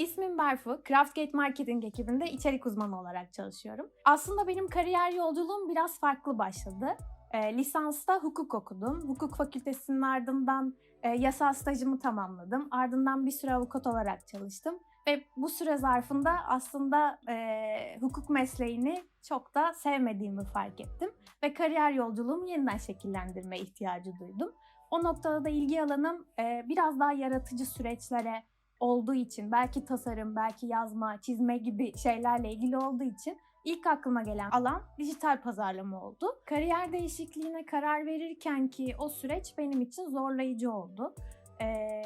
İsmim Berfu. Craftgate Marketing ekibinde içerik uzmanı olarak çalışıyorum. Aslında benim kariyer yolculuğum biraz farklı başladı. E, lisansta hukuk okudum. Hukuk fakültesinin ardından e, yasal stajımı tamamladım. Ardından bir süre avukat olarak çalıştım. Ve bu süre zarfında aslında e, hukuk mesleğini çok da sevmediğimi fark ettim. Ve kariyer yolculuğumu yeniden şekillendirme ihtiyacı duydum. O noktada da ilgi alanım e, biraz daha yaratıcı süreçlere olduğu için, belki tasarım, belki yazma, çizme gibi şeylerle ilgili olduğu için ilk aklıma gelen alan dijital pazarlama oldu. Kariyer değişikliğine karar verirken ki o süreç benim için zorlayıcı oldu. Ee,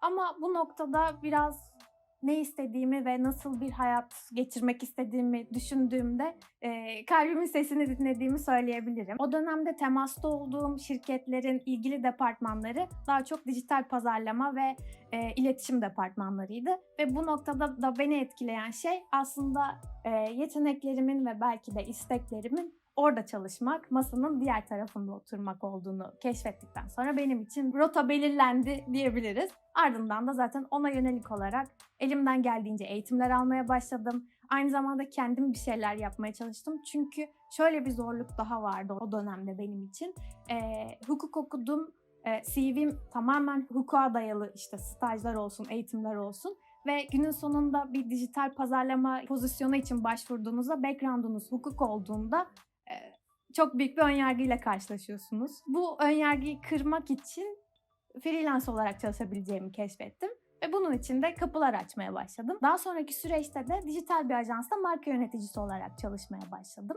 ama bu noktada biraz ne istediğimi ve nasıl bir hayat geçirmek istediğimi düşündüğümde e, kalbimin sesini dinlediğimi söyleyebilirim. O dönemde temasta olduğum şirketlerin ilgili departmanları daha çok dijital pazarlama ve e, iletişim departmanlarıydı. Ve bu noktada da beni etkileyen şey aslında e, yeteneklerimin ve belki de isteklerimin orada çalışmak, masanın diğer tarafında oturmak olduğunu keşfettikten sonra benim için rota belirlendi diyebiliriz. Ardından da zaten ona yönelik olarak elimden geldiğince eğitimler almaya başladım. Aynı zamanda kendim bir şeyler yapmaya çalıştım. Çünkü şöyle bir zorluk daha vardı o dönemde benim için. Ee, hukuk okudum. Ee, CV'm tamamen hukuka dayalı işte stajlar olsun, eğitimler olsun. Ve günün sonunda bir dijital pazarlama pozisyonu için başvurduğunuzda background'unuz hukuk olduğunda e, çok büyük bir önyargıyla karşılaşıyorsunuz. Bu önyargıyı kırmak için freelance olarak çalışabileceğimi keşfettim. Ve bunun için de kapılar açmaya başladım. Daha sonraki süreçte de dijital bir ajansta marka yöneticisi olarak çalışmaya başladım.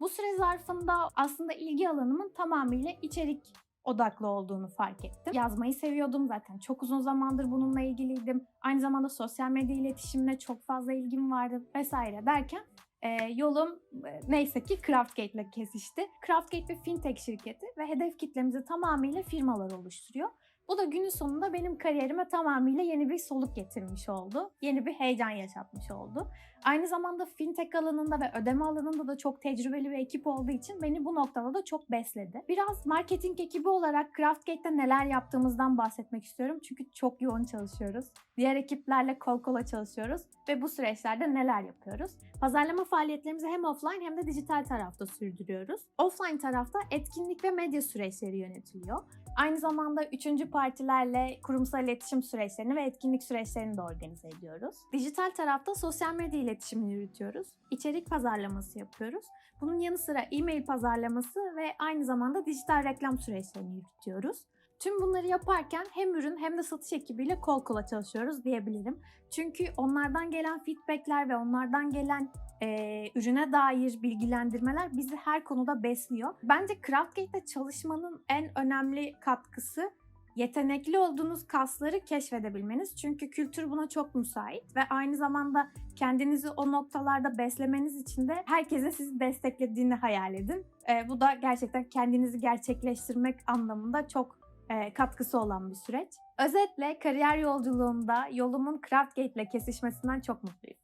Bu süre zarfında aslında ilgi alanımın tamamıyla içerik odaklı olduğunu fark ettim. Yazmayı seviyordum zaten. Çok uzun zamandır bununla ilgiliydim. Aynı zamanda sosyal medya iletişimine çok fazla ilgim vardı vesaire derken e, yolum e, neyse ki Craftgate ile kesişti. Craftgate bir fintech şirketi ve hedef kitlemizi tamamıyla firmalar oluşturuyor. Bu da günün sonunda benim kariyerime tamamıyla yeni bir soluk getirmiş oldu. Yeni bir heyecan yaşatmış oldu. Aynı zamanda fintech alanında ve ödeme alanında da çok tecrübeli bir ekip olduğu için beni bu noktada da çok besledi. Biraz marketing ekibi olarak Craftgate'de neler yaptığımızdan bahsetmek istiyorum. Çünkü çok yoğun çalışıyoruz. Diğer ekiplerle kol kola çalışıyoruz ve bu süreçlerde neler yapıyoruz? Pazarlama faaliyetlerimizi hem offline hem de dijital tarafta sürdürüyoruz. Offline tarafta etkinlik ve medya süreçleri yönetiliyor. Aynı zamanda üçüncü partilerle kurumsal iletişim süreçlerini ve etkinlik süreçlerini de organize ediyoruz. Dijital tarafta sosyal medya iletişimini yürütüyoruz. İçerik pazarlaması yapıyoruz. Bunun yanı sıra e-mail pazarlaması ve aynı zamanda dijital reklam süreçlerini yürütüyoruz. Tüm bunları yaparken hem ürün hem de satış ekibiyle kol kola çalışıyoruz diyebilirim. Çünkü onlardan gelen feedbackler ve onlardan gelen e, ürüne dair bilgilendirmeler bizi her konuda besliyor. Bence Craftgate'de çalışmanın en önemli katkısı yetenekli olduğunuz kasları keşfedebilmeniz. Çünkü kültür buna çok müsait ve aynı zamanda kendinizi o noktalarda beslemeniz için de herkese sizi desteklediğini hayal edin. E, bu da gerçekten kendinizi gerçekleştirmek anlamında çok e, katkısı olan bir süreç. Özetle kariyer yolculuğumda yolumun Craftgate ile kesişmesinden çok mutluyum.